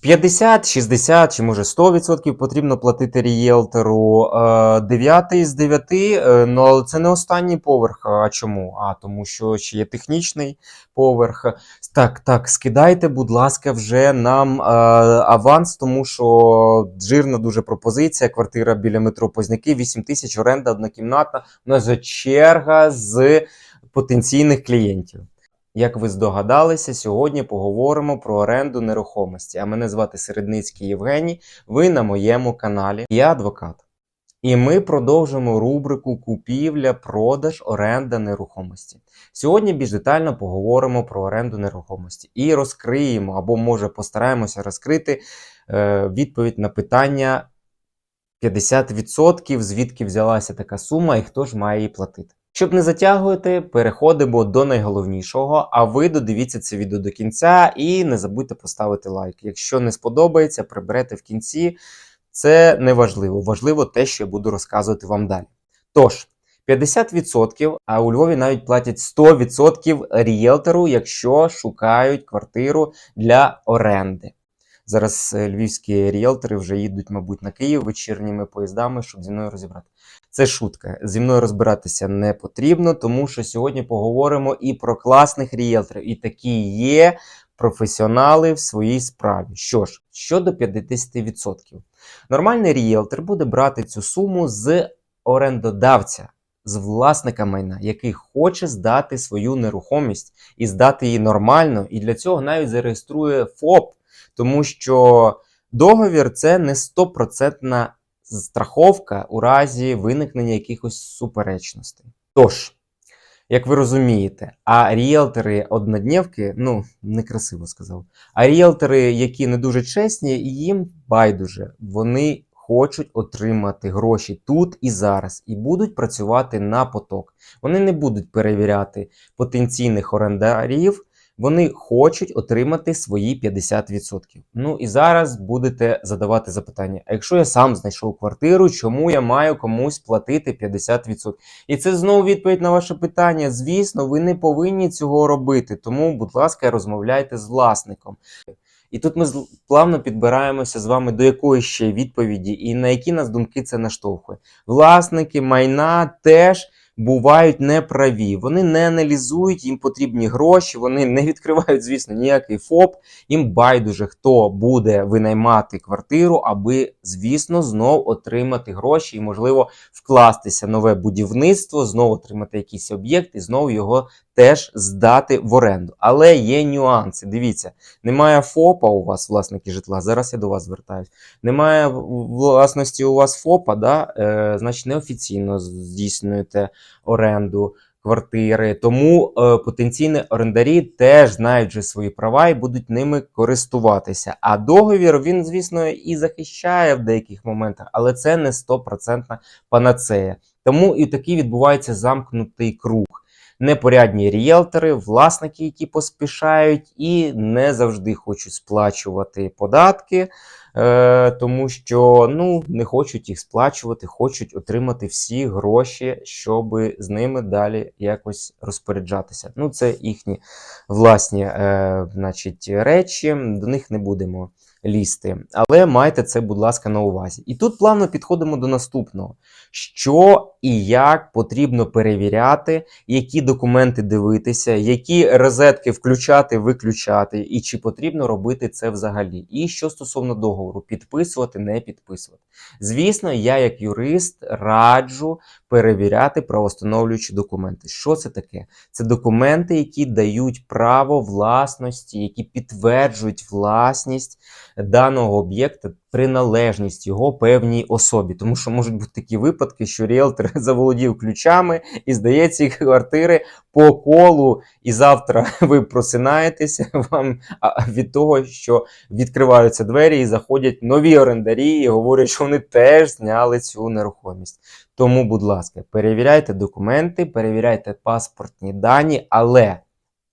50, 60 чи може 100% потрібно платити рієлтору. Е, Дев'ятий з дев'яти, е, ну але це не останній поверх. А чому? А тому що ще є технічний поверх. Так, так, скидайте, будь ласка, вже нам е, аванс, тому що жирна дуже пропозиція. Квартира біля метро Позняки, 8 тисяч, оренда однокімнатна. У нас черга з потенційних клієнтів. Як ви здогадалися, сьогодні поговоримо про оренду нерухомості. А мене звати Середницький Євгеній. Ви на моєму каналі. Я адвокат. І ми продовжимо рубрику Купівля, продаж, оренда нерухомості. Сьогодні більш детально поговоримо про оренду нерухомості і розкриємо, або може постараємося розкрити е, відповідь на питання 50%, звідки взялася така сума і хто ж має її платити. Щоб не затягувати, переходимо до найголовнішого. А ви додивіться це відео до кінця і не забудьте поставити лайк. Якщо не сподобається, приберете в кінці. Це не важливо. Важливо те, що я буду розказувати вам далі. Тож, 50%, а у Львові навіть платять 100% рієлтору, якщо шукають квартиру для оренди. Зараз е, львівські ріелтори вже їдуть, мабуть, на Київ вечірніми поїздами, щоб зі мною розібрати. Це шутка. Зі мною розбиратися не потрібно, тому що сьогодні поговоримо і про класних ріелторів. І такі є професіонали в своїй справі. Що ж, щодо 50%. Нормальний ріелтор буде брати цю суму з орендодавця, з власника майна, який хоче здати свою нерухомість і здати її нормально, і для цього навіть зареєструє ФОП, тому що договір це не стопроцентна страховка у разі виникнення якихось суперечностей. Тож, як ви розумієте, а ріелтори однодневки, ну некрасиво сказав. А ріелтори, які не дуже чесні, їм байдуже. Вони хочуть отримати гроші тут і зараз, і будуть працювати на поток. Вони не будуть перевіряти потенційних орендарів. Вони хочуть отримати свої 50%. Ну і зараз будете задавати запитання: а якщо я сам знайшов квартиру, чому я маю комусь платити 50%? І це знову відповідь на ваше питання. Звісно, ви не повинні цього робити. Тому, будь ласка, розмовляйте з власником. І тут ми плавно підбираємося з вами до якої ще відповіді, і на які нас думки це наштовхує. Власники майна теж бувають неправі. Вони не аналізують, їм потрібні гроші, вони не відкривають, звісно, ніякий ФОП. Їм байдуже, хто буде винаймати квартиру, аби, звісно, знов отримати гроші і, можливо, вкластися нове будівництво, знову отримати якийсь об'єкт і знову його теж здати в оренду. Але є нюанси. Дивіться, немає ФОПа у вас, власники житла. Зараз я до вас звертаюсь. Немає власності у вас ФОПа, да? е, значить неофіційно здійснюєте оренду квартири. Тому е, потенційні орендарі теж знають вже свої права і будуть ними користуватися. А договір він, звісно, і захищає в деяких моментах, але це не стопроцентна панацея. Тому і такий відбувається замкнутий круг. Непорядні ріелтори, власники, які поспішають і не завжди хочуть сплачувати податки, е, тому що ну, не хочуть їх сплачувати, хочуть отримати всі гроші, щоб з ними далі якось розпоряджатися. Ну, це їхні власні е, значить, речі, до них не будемо лізти. Але майте це, будь ласка, на увазі. І тут плавно підходимо до наступного: що і як потрібно перевіряти, які документи дивитися, які розетки включати, виключати, і чи потрібно робити це взагалі. І що стосовно договору, підписувати, не підписувати. Звісно, я, як юрист, раджу перевіряти правостановлюючі документи. Що це таке? Це документи, які дають право власності, які підтверджують власність даного об'єкта, приналежність його певній особі. Тому що можуть бути такі випадки, що ріелтор заволодів ключами і здає ці квартири по колу, і завтра ви просинаєтеся вам від того, що відкриваються двері і заходять нові орендарі і говорять, що вони теж зняли цю нерухомість. Тому, будь ласка, перевіряйте документи, перевіряйте паспортні дані, але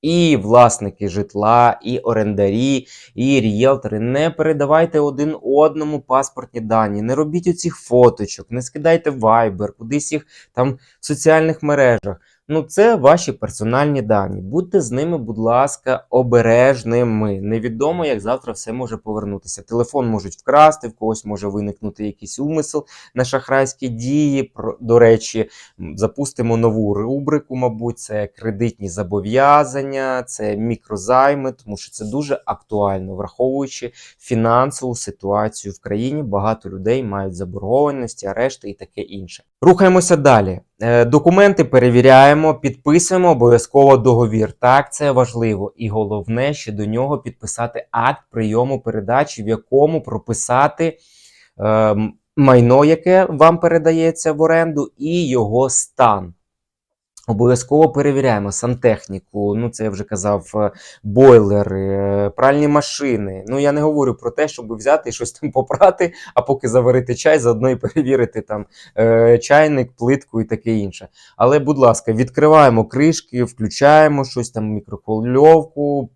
і власники житла, і орендарі, і рієлтори. не передавайте один одному паспортні дані, не робіть оцих фоточок, не скидайте вайбер, кудись їх там в соціальних мережах. Ну, це ваші персональні дані. Будьте з ними, будь ласка, обережними. Невідомо, як завтра все може повернутися. Телефон можуть вкрасти, в когось може виникнути якийсь умисел на шахрайські дії. До речі, запустимо нову рубрику, мабуть, це кредитні зобов'язання, це мікрозайми, тому що це дуже актуально, враховуючи фінансову ситуацію в країні. Багато людей мають заборгованості, арешти і таке інше. Рухаємося далі. Е, Документи перевіряємо, підписуємо обов'язково договір. Так, це важливо. І головне, ще до нього підписати акт прийому передачі, в якому прописати е, майно, яке вам передається в оренду, і його стан. Обов'язково перевіряємо сантехніку. Ну, це я вже казав, е, бойлери, е, пральні машини. Ну, я не говорю про те, щоб взяти і щось там попрати, а поки заварити чай, заодно і перевірити там е, чайник, плитку і таке інше. Але, будь ласка, відкриваємо кришки, включаємо щось там, мікрохвильовку,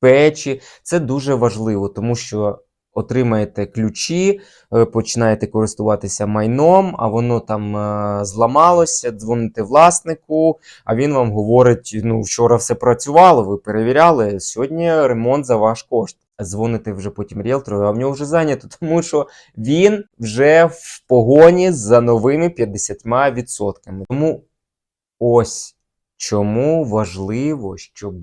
печі. Це дуже важливо, тому що отримаєте ключі, е, починаєте користуватися майном, а воно там е, зламалося, дзвоните власнику, а він вам говорить: ну, вчора все працювало, ви перевіряли, сьогодні ремонт за ваш кошт. Дзвоните вже потім ріелтору, а в нього вже зайнято, тому що він вже в погоні за новими 50%. Тому ось чому важливо, щоб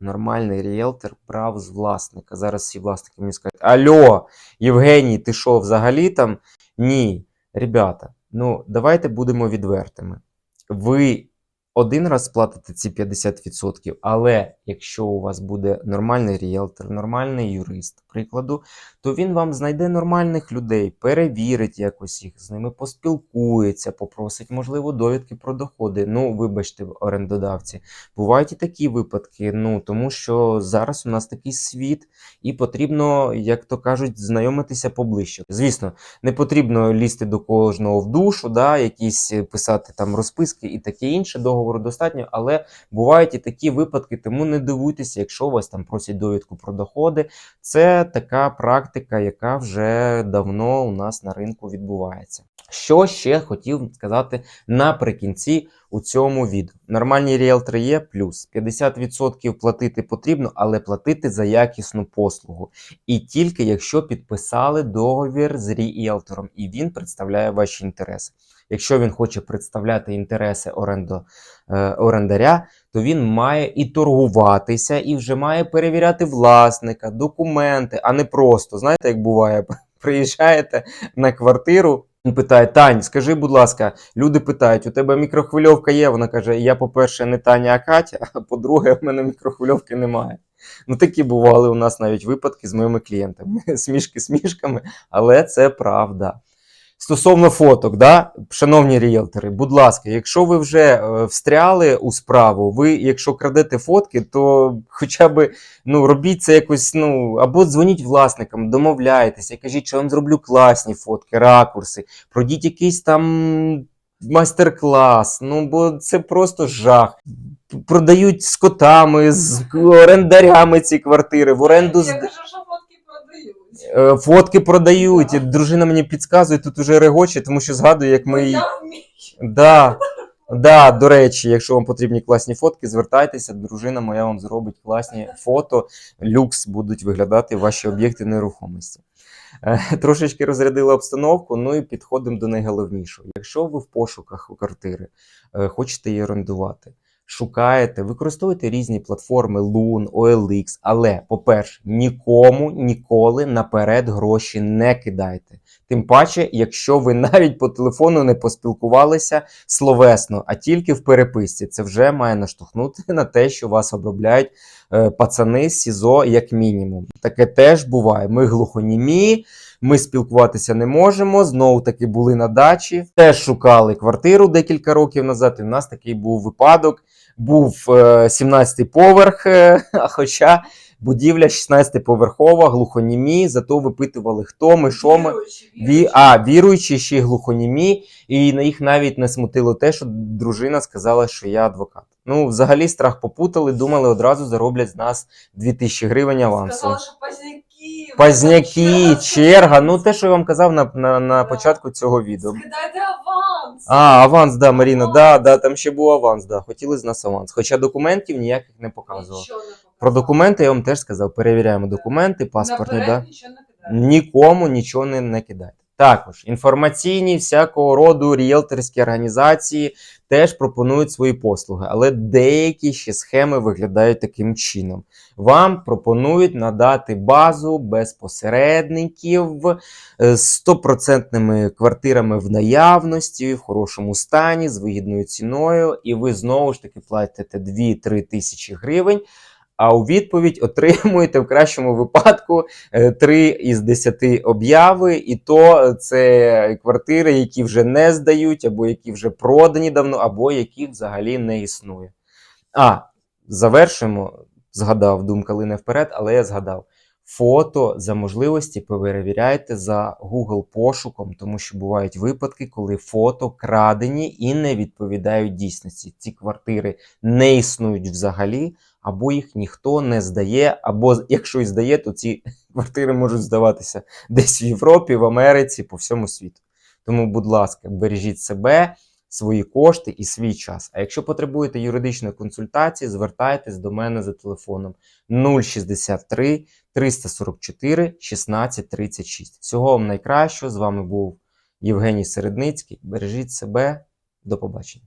нормальний ріелтор брав з власника. Зараз всі власники мені скажуть: Альо, Євгеній, ти що, взагалі там? Ні. Ребята, ну давайте будемо відвертими. Ви один раз сплатите ці 50%, але якщо у вас буде нормальний ріелтор, нормальний юрист, прикладу, то він вам знайде нормальних людей, перевірить якось їх, з ними поспілкується, попросить, можливо, довідки про доходи. Ну, вибачте, орендодавці. Бувають і такі випадки, ну тому що зараз у нас такий світ, і потрібно, як то кажуть, знайомитися поближче. Звісно, не потрібно лізти до кожного в душу, да, якісь писати там розписки і таке інше. Договору достатньо, але бувають і такі випадки, тому не дивуйтеся, якщо вас там просять довідку про доходи. Це така практика, яка вже давно у нас на ринку відбувається. Що ще хотів сказати наприкінці у цьому відео? Нормальні ріелтори є плюс 50% платити потрібно, але платити за якісну послугу. І тільки якщо підписали договір з ріелтором, і він представляє ваші інтереси. Якщо він хоче представляти інтереси орендо, е, орендаря, то він має і торгуватися, і вже має перевіряти власника, документи, а не просто. Знаєте, як буває, приїжджаєте на квартиру. Він питає: Тань, скажи, будь ласка, люди питають: у тебе мікрохвильовка є? Вона каже: Я, по-перше, не Таня, а Катя, а по-друге, в мене мікрохвильовки немає. Ну, такі бували у нас навіть випадки з моїми клієнтами. Смішки смішками, але це правда. Стосовно фоток, да? шановні ріелтори, будь ласка, якщо ви вже е, встряли у справу, ви, якщо крадете фотки, то хоча б ну, робіть це якось, ну, або дзвоніть власникам, домовляйтеся, кажіть, що я вам зроблю класні фотки, ракурси, пройдіть якийсь там майстер-клас, ну бо це просто жах. Продають з котами, з орендарями ці квартири, в оренду з фотки продають. Е, Дружина мені підказує, тут уже регоче, тому що згадую, як ми. її- Я. Да, да, до речі, якщо вам потрібні класні фотки, звертайтеся, дружина моя вам зробить класні фото, люкс будуть виглядати ваші об'єкти нерухомості. Е, Трошечки розрядили обстановку, ну і підходимо до найголовнішого. Якщо ви в пошуках квартири, е, хочете її орендувати, шукаєте, використовуйте різні платформи Loon, OLX, але, по-перше, нікому ніколи наперед гроші не кидайте. Тим паче, якщо ви навіть по телефону не поспілкувалися словесно, а тільки в переписці, це вже має наштовхнути на те, що вас обробляють е, пацани з СІЗО як мінімум. Таке теж буває. Ми глухонімі, ми спілкуватися не можемо. Знову таки були на дачі. Теж шукали квартиру декілька років назад. І в нас такий був випадок. Був е, 17-й поверх, е, а хоча будівля 16-поверхова, глухонімі, зато випитували, хто ми, що ми. Віруючі, Ві... віруючі. А, віруючі, ще й глухонімі, і на їх навіть не смутило те, що дружина сказала, що я адвокат. Ну, взагалі, страх попутали, думали, одразу зароблять з нас 2000 гривень авансу. Сказала, що Пазняки, черга. Ну, те, що я вам казав на, на, на початку цього відео. Скидайте аванс. А, аванс, да, Маріна, да, да, там ще був аванс, да. Хотіли з нас аванс. Хоча документів ніяких не показував. Нічого не. Про документи я вам теж сказав. Перевіряємо документи, паспортні, Наперед да. нічого не кидайте. Нікому нічого не, не кидайте. Також інформаційні всякого роду ріелторські організації теж пропонують свої послуги, але деякі ще схеми виглядають таким чином. Вам пропонують надати базу без посередників з стопроцентними квартирами в наявності, в хорошому стані, з вигідною ціною, і ви знову ж таки платите 2-3 тисячі гривень. А у відповідь отримуєте в кращому випадку 3 із 10 обяви, і то це квартири, які вже не здають, або які вже продані давно, або яких взагалі не існує. А, завершимо. Згадав, думка лине вперед, але я згадав. Фото за можливості перевіряйте за Google пошуком, тому що бувають випадки, коли фото крадені і не відповідають дійсності. Ці квартири не існують взагалі, або їх ніхто не здає, або якщо і здає, то ці квартири можуть здаватися десь в Європі, в Америці, по всьому світу. Тому, будь ласка, бережіть себе, свої кошти і свій час. А якщо потребуєте юридичної консультації, звертайтесь до мене за телефоном 063 344 1636. Всього вам найкращого. З вами був Євгеній Середницький. Бережіть себе. До побачення.